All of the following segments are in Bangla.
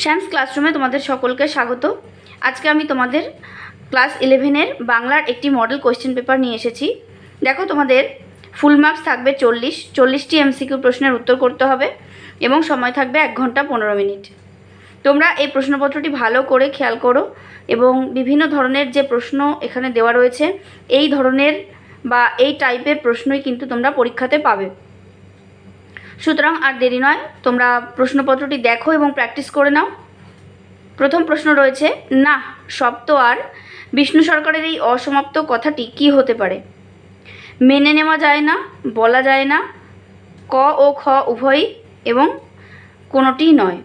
শ্যামস ক্লাসরুমে তোমাদের সকলকে স্বাগত। আজকে আমি তোমাদের ক্লাস ইলেভেনের বাংলার একটি মডেল কোয়েশ্চেন পেপার নিয়ে এসেছি। দেখো তোমাদের ফুল মার্কস থাকবে চল্লিশ। চল্লিশটি এমসিকিউ প্রশ্নের উত্তর করতে হবে এবং সময় থাকবে এক ঘণ্টা পনেরো মিনিট। তোমরা এই প্রশ্নপত্রটি ভালো করে খেয়াল করো এবং বিভিন্ন ধরনের যে প্রশ্ন এখানে দেওয়া রয়েছে, এই ধরনের বা এই টাইপের প্রশ্নই কিন্তু তোমরা পরীক্ষাতে পাবে। সুতরাং আর দেরি নয়, তোমরা প্রশ্নপত্রটি দেখো এবং প্র্যাকটিস করে নাও। প্রথম প্রশ্ন রয়েছে, না তো আর বিষ্ণু সরকারের এই অসমাপ্ত কথাটি কি হতে পারে? মেনে নেওয়া যায় না, বলা যায় না, ক ও খ উভয়ই এবং কোনোটি নয়।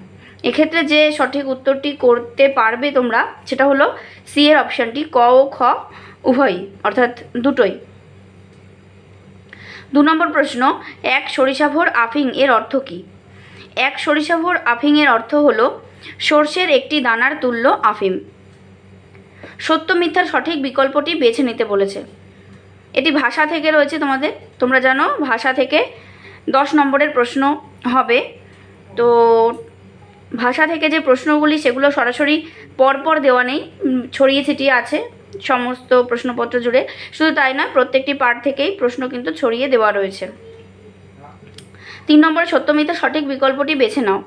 এক্ষেত্রে যে সঠিক উত্তরটি করতে পারবে তোমরা, সেটা হলো সি এর অপশানটি ক ও খ উভয়ই, অর্থাৎ দুটোই। দু নম্বর প্রশ্ন, এক সরিষাভোর আফিং এর অর্থ কী? এক সরিষাভোর আফিং এর অর্থ হলো, সর্ষের একটি দানার তুল্য আফিম। সত্য মিথ্যার সঠিক বিকল্পটি বেছে নিতে বলেছে। এটি ভাষা থেকে রয়েছে তোমাদের, তোমরা জানো, ভাষা থেকে দশ নম্বরের প্রশ্ন হবে। তো ভাষা থেকে যে প্রশ্নগুলি, সেগুলো সরাসরি পরপর দেওয়া নেই ছড়িয়ে ছিটিয়ে আছে। সমস্ত প্রশ্নপত্র জুড়ে। শুধু তাই না, প্রত্যেকটি পার্ট থেকেই প্রশ্ন কিন্তু ছড়িয়ে দেওয়া রয়েছে। তিন নম্বরে, সত্যমিথ্যা সঠিক বিকল্পটি বেছে নাও।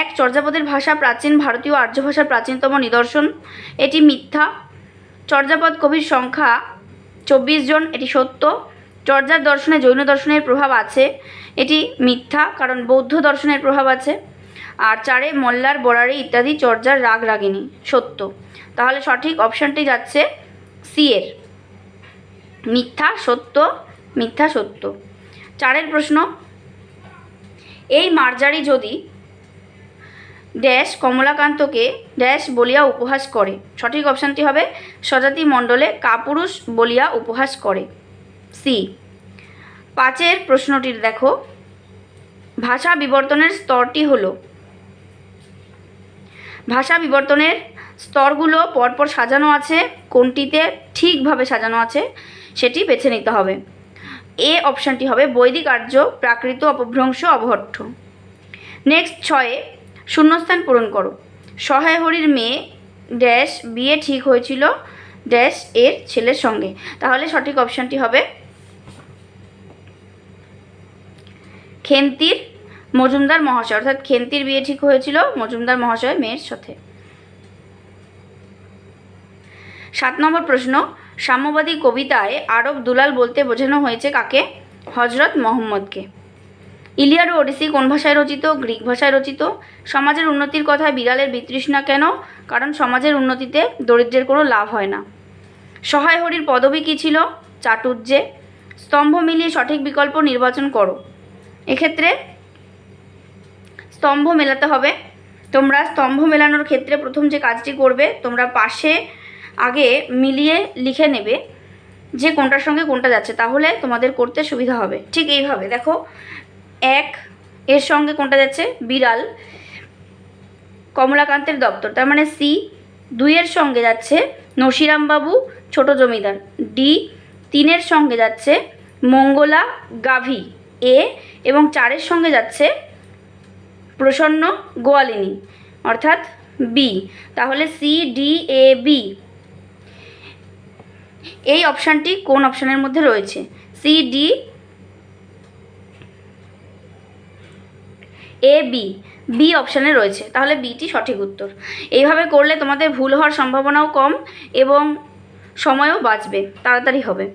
এক, চর্যাপদের ভাষা প্রাচীন ভারতীয় আর্য ভাষার প্রাচীনতম নিদর্শন। এটি মিথ্যা। চর্যাপদ কবির সংখ্যা চব্বিশ জন, এটি সত্য। চর্যার দর্শনে জৈন দর্শনের প্রভাব আছে। এটি মিথ্যা, কারণ বৌদ্ধ দর্শনের প্রভাব আছে। আর চারে মোল্লার, বরারি ইত্যাদি চর্যার রাগ রাগিনী, সত্য। তাহলে সঠিক অপশানটি যাচ্ছে সি এর। মিথ্যা, সত্য মিথ্যা, সত্য। চারের প্রশ্ন, এই মার্জারি যদি ড্যাশ কমলাকান্তকে ড্যাশ বলিয়া উপহাস করে, সঠিক অপশানটি হবে স্বজাতি মণ্ডলে কাপুরুষ বলিয়া উপহাস করে। সি, পাঁচের প্রশ্নটির দেখো। ভাষা বিবর্তনের স্তরটি হলো ভাষা বিবর্তনের স্তরগুলো পরপর সাজানো আছে, কোনটিতে ঠিকভাবে সাজানো আছে সেটি বেছে নিতে হবে। এ অপশানটি হবে বৈদিক আর্য, প্রাকৃত অপভ্রংশ, অবহট্ঠ। নেক্সট ছয়ে শূন্যস্থান পূরণ করো। সহায় হরির মেয়ে ড্যাশ বিয়ে ঠিক হয়েছিল ড্যাশ এর ছেলের সঙ্গে। তাহলে সঠিক অপশানটি হবে খেন্তির মজুমদার মহাশয়, অর্থাৎ খেন্তির বিয়ে ঠিক হয়েছিল মজুমদার মহাশয় মেয়ের সাথে। সাত নম্বর প্রশ্ন, সাম্যবাদী কবিতায় আরব দুলাল বলতে বোঝানো হয়েছে কাকে? হজরত মোহাম্মদকে। ইলিয়ার ওডিসি কোন ভাষায় রচিত? গ্রিক ভাষায় রচিত। সমাজের উন্নতির কথায় বিড়ালের বিতৃষ্ণা কেন? কারণ সমাজের উন্নতিতে দরিদ্রের কোনো লাভ হয় না। সহায় হরির পদবী কী ছিল? চাটুর্যে স্তম্ভ মিলিয়ে সঠিক বিকল্প নির্বাচন করো। এক্ষেত্রে স্তম্ভ মেলাতে হবে। তোমরা স্তম্ভ মেলানোর ক্ষেত্রে প্রথম যে কাজটি করবে, তোমরা পাশে আগে মিলিয়ে লিখে নেবে যে কোনটার সঙ্গে কোনটা যাচ্ছে। তাহলে তোমাদের করতে সুবিধা হবে। ঠিক এইভাবে দেখো, এক এর সঙ্গে কোনটা যাচ্ছে? বিড়াল। কমলাকান্তের দপ্তর। তার মানে সি দুইয়ের সঙ্গে যাচ্ছে নসিরামবাবু, ছোট জমিদার। ডি, তিনের সঙ্গে যাচ্ছে মঙ্গলা গাভী। এ এবং চারের সঙ্গে যাচ্ছে প্রসন্ন গোয়ালিনী, অর্থাৎ বি তাহলে সি ডি এ বি এই অপশানটি কোন অপশানের মধ্যে রয়েছে? C D A B B অপশানে রয়েছে। তাহলে বিটি সঠিক উত্তর। এইভাবে করলে তোমাদের ভুল হওয়ার সম্ভাবনাও কম এবং সময়ও বাঁচবে। তাড়াতাড়ি হবে।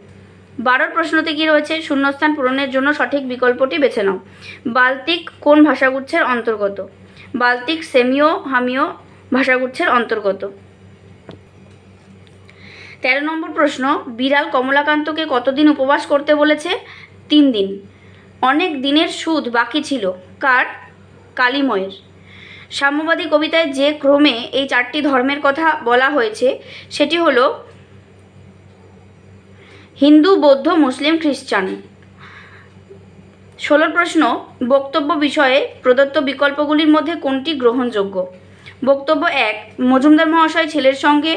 বারোর প্রশ্নতে কি রয়েছে? শূন্যস্থান পূরণের জন্য সঠিক বিকল্পটি বেছে নাও। বাল্টিক কোন ভাষাগুচ্ছের অন্তর্গত? বাল্টিক সেমিও হামিও ভাষাগুচ্ছের অন্তর্গত। তেরো নম্বর প্রশ্ন, বিড়াল কমলাকান্তকে কতদিন উপবাস করতে বলেছে? তিন দিন। অনেক দিনের সুদ বাকি ছিল। কার? কালিময়ের। সাম্যবাদী কবিতায় যে ক্রমে এই চারটি ধর্মের কথা বলা হয়েছে, সেটি হলো হিন্দু, বৌদ্ধ, মুসলিম, খ্রিস্টান। ষোলোর প্রশ্ন, বক্তব্য বিষয়ে প্রদত্ত বিকল্পগুলির মধ্যে কোনটি গ্রহণযোগ্য? বক্তব্য এক, মজুমদার মহাশয় ছেলের সঙ্গে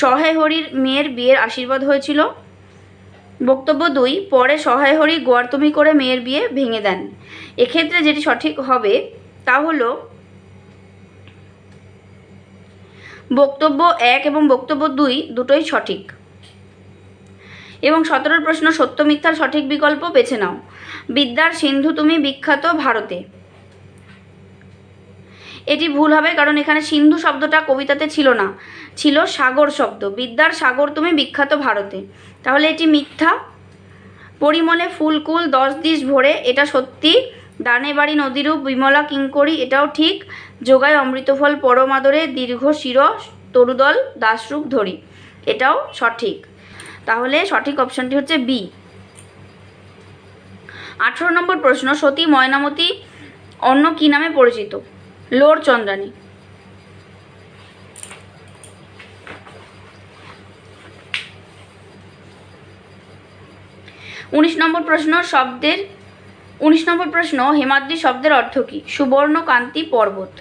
সহায় হরির মেয়ের বিয়ের আশীর্বাদ হয়েছিল। বক্তব্য দুই, পরে সহায় হরি গোয়ার্তমি করে মেয়ের বিয়ে ভেঙে দেন। এক্ষেত্রে যেটি সঠিক হবে, তা হলো বক্তব্য এক এবং বক্তব্য দুই দুটোই সঠিক। এবং সতেরোর প্রশ্ন সত্য মিথ্যার সঠিক বিকল্প বেছে নাও। বিদ্যার সিন্ধু তুমি বিখ্যাত ভারতে। এটি ভুল হবে কারণ এখানে সিন্ধু শব্দটা কবিতাতে ছিল না। ছিল সাগর শব্দ। বিদ্যার সাগর তুমি বিখ্যাত ভারতে। তাহলে এটি মিথ্যা। পরিমলে ফুলকুল দশ দিশ ভরে এটা সত্যি। দানে বাড়ি নদীরূপ, বিমলা, কিঙ্করি, এটাও ঠিক। যোগায় অমৃতফল, পরমাদরে দীর্ঘ শির তরুদল দাসরূপ ধরি। এটাও সঠিক। তাহলে সঠিক অপশানটি হচ্ছে বি। আঠেরো নম্বর প্রশ্ন, সতী ময়নামতি অন্য কী নামে পরিচিত? লোর চন্দ্রানী। উনিশ নম্বর প্রশ্ন, শব্দের, উনিশ নম্বর প্রশ্ন, হেমাদ্রি শব্দের অর্থ কী? সুবর্ণ কান্তি পর্বত।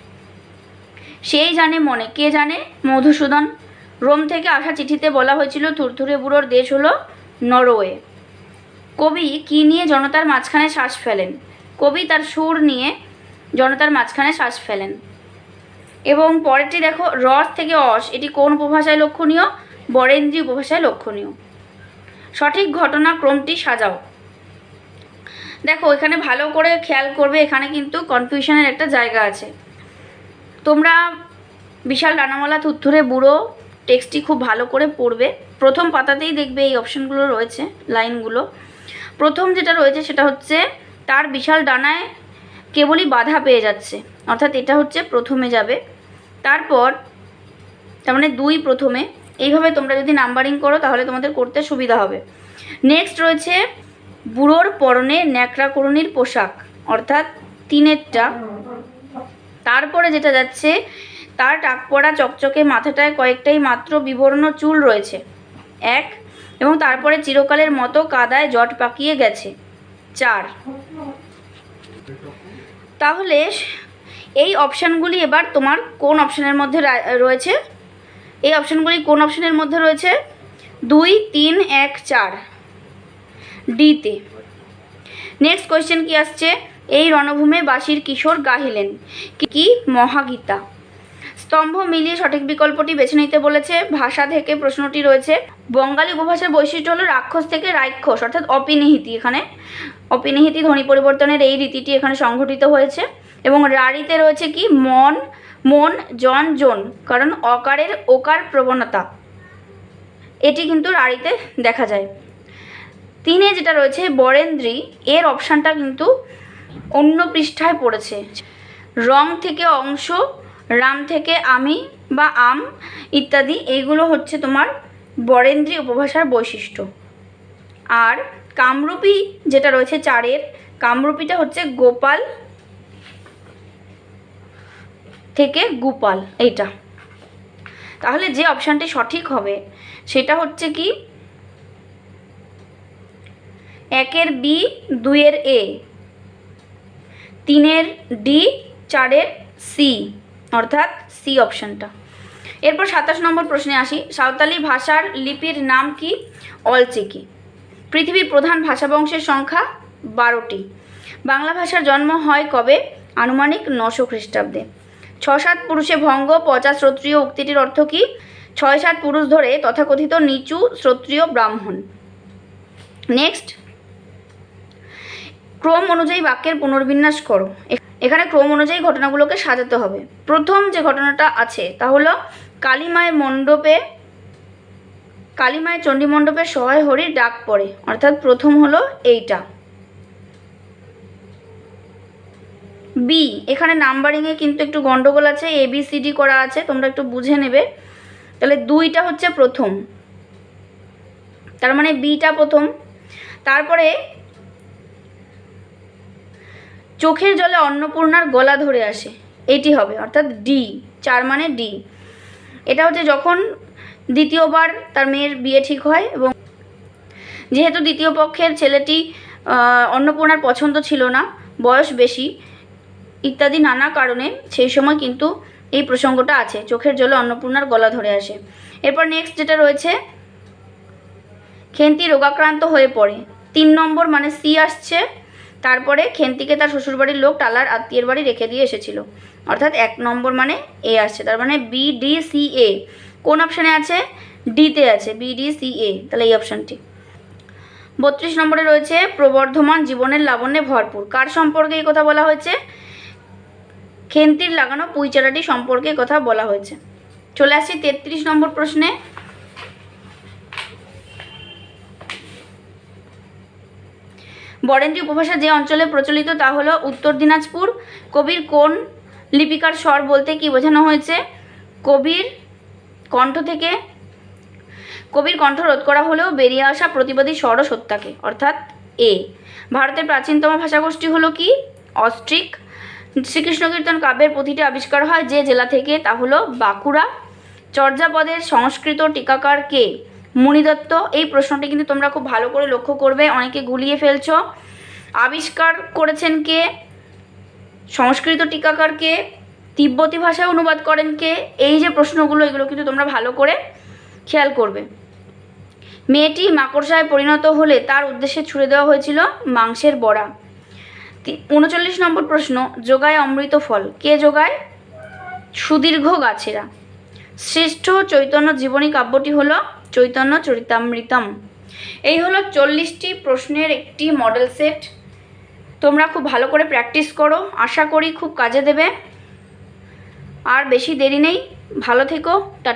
সেই জানে মনে, কে জানে? মধুসূদন। রোম থেকে আসা চিঠিতে বলা হয়েছিল, থুরথুরে বুড়োর দেশ হলো নরওয়ে। কবি কী নিয়ে জনতার মাঝখানে শ্বাস ফেলেন? কবি তার সুর নিয়ে জনতার মাঝখানে শ্বাস ফেলেন। এবং পরেরটি দেখো রস থেকে অস, এটি কোন উপভাষায় লক্ষণীয়? বরেন্দ্রী উপভাষায় লক্ষণীয়। সঠিক ঘটনা ক্রমটি সাজাও। দেখো, এখানে ভালো করে খেয়াল করবে, এখানে কিন্তু কনফিউশনের একটা জায়গা আছে। তোমরা বিশাল ডানামালা থুরথুরে বুড়ো টেক্সটটি খুব ভালো করে পড়বে। প্রথম পাতাতেই দেখবে এই অপশনগুলো রয়েছে, লাইনগুলো। প্রথম যেটা রয়েছে সেটা হচ্ছে, তার বিশাল ডানায় কেবলই বাধা পেয়ে যাচ্ছে। অর্থাৎ এটা হচ্ছে প্রথমে যাবে। তারপর, তার মানে দুই প্রথমে। এইভাবে তোমরা যদি নাম্বারিং করো, তাহলে তোমাদের করতে সুবিধা হবে। নেক্সট রয়েছে, বুড়োর পরনে ন্যাকড়াকরণীর পোশাক। অর্থাৎ তিনেরটা। তারপরে যেটা যাচ্ছে তার টাক পড়া চকচকে মাথাটায় কয়েকটাই মাত্র বিবর্ণ চুল রয়েছে। এক, এবং তারপরে চিরকালের মতো কাদায় জট পাকিয়ে গেছে। চার, তাহলে এই অপশানগুলি এবার তোমার কোন অপশানের মধ্যে রয়েছে? এই অপশানগুলি কোন অপশানের মধ্যে রয়েছে? দুই, তিন, এক, চার। ডিতে, নেক্সট কোয়েশ্চেন কি আসছে? এই রণভূমে বাসির কিশোর গাহিলেন। কি, মহাগীতা। স্তম্ভ মিলিয়ে সঠিক বিকল্পটি বেছে নিতে বলেছে। ভাষা থেকে প্রশ্নটি রয়েছে, বঙ্গালী উপভাষার বৈশিষ্ট্য হলো রাক্ষস থেকে রাক্ষস, অর্থাৎ অপিনিহিতি এখানে। অপিনিহিতি ধ্বনি পরিবর্তনের এই রীতিটি এখানে সংঘটিত হয়েছে। এবং রাড়িতে রয়েছে কি? মন মন, জন জন, কারণ অকারের ওকার প্রবণতা। এটি কিন্তু রাড়িতে দেখা যায়। তিনে যেটা রয়েছে, বরেন্দ্রী, এর অপশানটা কিন্তু অন্য পৃষ্ঠায় পড়েছে। রং থেকে অংশ রাম থেকে আমি বা আম ইত্যাদি এইগুলো হচ্ছে তোমার বরেন্দ্রী উপভাষার বৈশিষ্ট্য। আর কামরূপী যেটা রয়েছে চারের, কামরূপীটা হচ্ছে গোপাল থেকে গোপাল, এইটা। তাহলে যে অপশানটি সঠিক হবে, সেটা হচ্ছে কি? একের বি, দুইয়ের এ, তিনের ডি, চারের সি। অর্থাৎ সি অপশনটা। এরপর সাতাশ নম্বর প্রশ্নে আসি। সাঁওতালি ভাষার লিপির নাম কি? অলচিকি। পৃথিবীর প্রধান ভাষা বংশের সংখ্যা বারোটি। বাংলা ভাষার জন্ম হয় কবে? আনুমানিক নশো খ্রিস্টাব্দে। ছ সাত পুরুষে ভঙ্গ পচা শ্রোত্রিয় উক্তিটির অর্থ কি? ছয় সাত পুরুষ ধরে তথাকথিত নিচু শ্রোত্রীয় ব্রাহ্মণ। নেক্সট। ক্রম অনুযায়ী বাক্যের পুনর্বিন্যাস করো। এখানে ক্রম অনুযায়ী ঘটনাগুলোকে সাজাতে হবে। প্রথম যে ঘটনাটা আছে, তা হলো কালীমায়ের মণ্ডপে কালীমায়ের চণ্ডী মণ্ডপে সহায় হরির ডাক পড়ে, অর্থাৎ প্রথম হলো এইটা। বি এখানে নাম্বারিংয়ে কিন্তু একটু গন্ডগোল আছে এ বি সি ডি করা আছে, তোমরা একটু বুঝে নেবে। তাহলে দুইটা হচ্ছে প্রথম। তার মানে বিটা প্রথম। তারপরে চোখের জলে অন্নপূর্ণার গলা ধরে আসে। এটি হবে, অর্থাৎ ডি চার মানে ডি এটা হচ্ছে যখন দ্বিতীয়বার তার মেয়ের বিয়ে ঠিক হয় এবং যেহেতু দ্বিতীয় পক্ষের ছেলেটি অন্নপূর্ণার পছন্দ ছিল না, বয়স বেশি, ইত্যাদি নানা কারণে সেই সময় কিন্তু এই প্রসঙ্গটা আছে, চোখের জলে অন্নপূর্ণার গলা ধরে আসে। এরপর নেক্সট যেটা রয়েছে, খেন্তি রোগাক্রান্ত হয়ে পড়ে। তিন নম্বর মানে সি আসছে তারপরে খেন্তিকে তার শ্বশুরবাড়ির লোক টালার আত্মীয়ের বাড়ি রেখে দিয়ে এসেছিল। অর্থাৎ এক নম্বর মানে এ আসছে, তার মানে বি ডি সি এ কোন অপশানে আছে? ডিতে আছে বি ডি সি এ তাহলে এই অপশানটি বত্রিশ নম্বরে রয়েছে, প্রবর্ধমান জীবনের লাবণ্যে ভরপুর। কার সম্পর্কে এই কথা বলা হয়েছে? খেন্তির লাগানো পুঁইচারাটি সম্পর্কে কথা বলা হয়েছে। চলে আসছি তেত্রিশ নম্বর প্রশ্নে। বরেন্দ্রী উপভাষা যে অঞ্চলে প্রচলিত তা হলো উত্তর দিনাজপুর। কবির কোন লিপিকার স্বর বলতে কি বোঝানো হয়েছে? কবির কণ্ঠ থেকে কবির কণ্ঠ রোধ করা হলেও বেরিয়ে আসা প্রতিবাদী স্বর ও সত্যাকে অর্থাৎ এ। ভারতের প্রাচীনতম ভাষাগোষ্ঠী হলো কি? অস্ট্রিক। শ্রীকৃষ্ণ কীর্তন কাব্যের পুঁথিটি আবিষ্কার হয় যে জেলা থেকে, তা হলো বাঁকুড়া। চর্যাপদের সংস্কৃত টিকাকার কে? মুনিদত্ত, এই প্রশ্নটি কিন্তু তোমরা খুব ভালো করে লক্ষ্য করবে, অনেকে গুলিয়ে ফেলছো। আবিষ্কার করেছেন কে? সংস্কৃত টিকাকার কে? তিব্বতী ভাষায় অনুবাদ করেন কে? এই যে প্রশ্নগুলো, এগুলো কিন্তু তোমরা ভালো করে খেয়াল করবে। মেয়েটি মাকড়সায় পরিণত হলে তার উদ্দেশ্যে ছুড়ে দেওয়া হয়েছিল মাংসের বড়া। উনচল্লিশ নম্বর প্রশ্ন, যোগায় অমৃত ফল। কে যোগায়? সুদীর্ঘ গাছেরা। শ্রেষ্ঠ চৈতন্য জীবনী কাব্যটি হলো চৈতন্য চরিতামৃতম। এই হলো চল্লিশটি প্রশ্নের একটি মডেল সেট তোমরা খুব ভালো করে প্র্যাকটিস করো, আশা করি খুব কাজে দেবে। আর বেশি দেরি নেই, ভালো থেকো